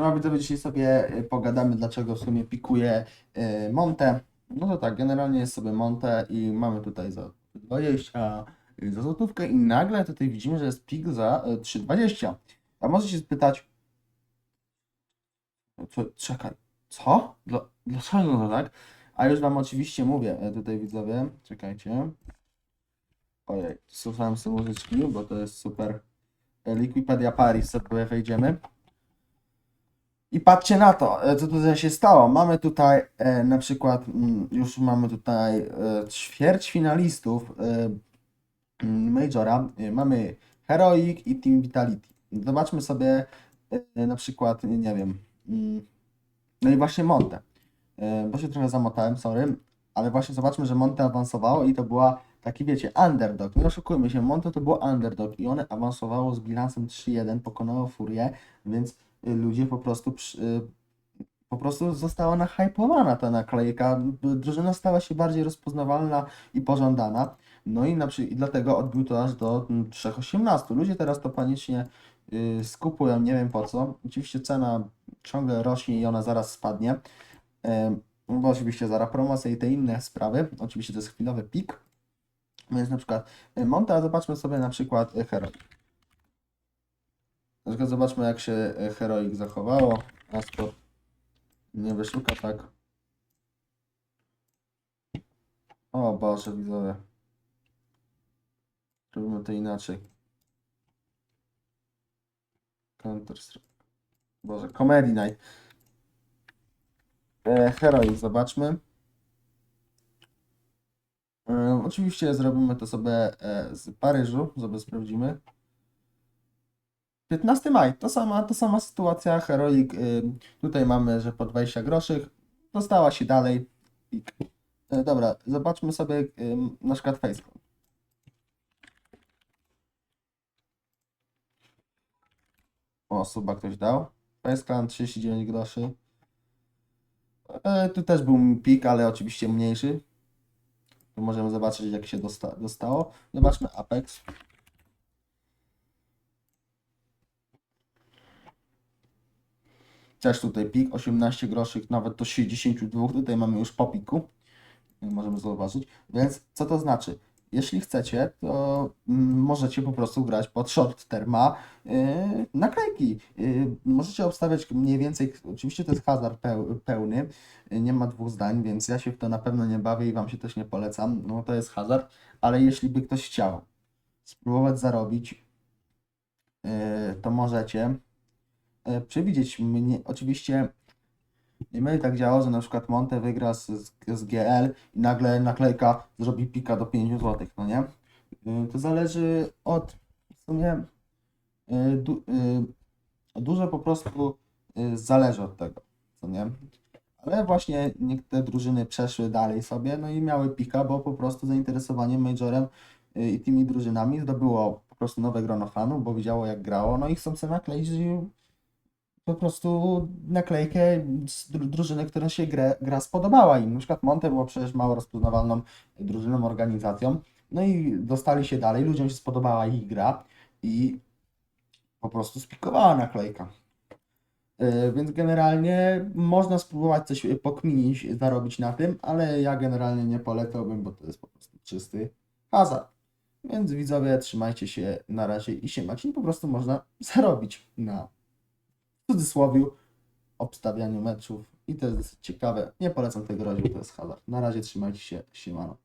Siema widzowie, dzisiaj sobie y, pogadamy, dlaczego w sumie pikuje Monte. No to tak, generalnie jest sobie Monte i mamy tutaj za 20 y, za złotówkę i nagle tutaj widzimy, że jest pik za y, 3,20. A może się spytać, co, czekaj, co? Dla, dlaczego to tak? A już Wam oczywiście mówię, tutaj widzowie, czekajcie. Ojej, słuchałem sobie muzyczki, bo to jest super. Liquipedia Paris, sobie wejdziemy. I patrzcie na to, e, co tutaj się stało. Mamy tutaj e, na przykład, mm, już mamy tutaj e, ćwierć finalistów mm, Majora. Mamy Heroic i Team Vitality. Zobaczmy sobie na przykład, nie wiem, mm, no i właśnie Monte. Bo się trochę zamotałem, sorry, ale właśnie zobaczmy, że Monte awansowało i to była taki, wiecie, underdog. Nie oszukujmy się, Monte to było underdog i one awansowało z bilansem 3-1, pokonało Furię, więc ludzie po prostu przy, y, po prostu została nahypowana ta naklejka. Drużyna stała się bardziej rozpoznawalna i pożądana. No i, na, i dlatego odbił to aż do mm, 3,18. Ludzie teraz to panicznie y, skupują, nie wiem po co. Oczywiście cena ciągle rośnie i ona zaraz spadnie. Ym, bo oczywiście zaraz promocja i te inne sprawy. Oczywiście to jest chwilowy pik. Więc na przykład y, Monta, zobaczmy sobie na przykład y, Heroic. Zobaczmy jak się y, Heroic zachowało. Asport nie wyszuka tak. O Boże, widzowie. Robimy to inaczej. Counter Strike. Boże, Comedy Night. E, Heroic, zobaczmy. E, oczywiście zrobimy to sobie e, z Paryżu, sobie sprawdzimy. 15 maj, to sama, to sama sytuacja, Heroic, y, tutaj mamy, że po 20 groszy, dostała się dalej. Y, dobra, zobaczmy sobie y, na przykład Facebook. O, suba ktoś dał. Faceclan 39 groszy. E, tu też był pik, ale oczywiście mniejszy. Tu możemy zobaczyć, jak się dosta dostało. Zobaczmy Apex. Też tutaj pik 18 groszy, nawet do 62. Tutaj mamy już po piku. Możemy zauważyć. Więc co to znaczy? Jeśli chcecie, to mm, możecie po prostu grać pod short terma yy, naklejki. Yy, możecie obstawiać mniej więcej, oczywiście to jest hazard peł, pełny, yy, nie ma dwóch zdań, więc ja się w to na pewno nie bawię i Wam się też nie polecam. No to jest hazard, ale jeśli by ktoś chciał spróbować zarobić, yy, to możecie przewidzieć mnie. Oczywiście nie będzie tak działo, że na przykład Monte wygra z, z, GL i nagle naklejka zrobi pika do 5 zł, no nie? Y, To zależy od w sumie y, du, dużo po prostu zależy od tego, co nie? Ale właśnie niektóre drużyny przeszły dalej sobie, no i miały pika, bo po prostu zainteresowanie Majorem i tymi drużynami zdobyło po prostu nowe grono fanów, bo widziało jak grało, no i chcą sobie nakleić po prostu naklejkę z dru- drużyny, która się gra, gra spodobała im. Na przykład Monte było przecież mało rozpoznawalną drużyną, organizacją. No i dostali się dalej, ludziom się spodobała ich gra i po prostu spikowała naklejka. Yy, Więc generalnie można spróbować coś pokminić, zarobić na tym, ale ja generalnie nie polecałbym, bo to jest po prostu czysty hazard. Więc widzowie, trzymajcie się na razie i się macie. Po prostu można zarobić na w cudzysłowiu obstawianiu meczów i to jest ciekawe. Nie polecam tego razu, to jest hazard. Na razie trzymajcie się, siemano.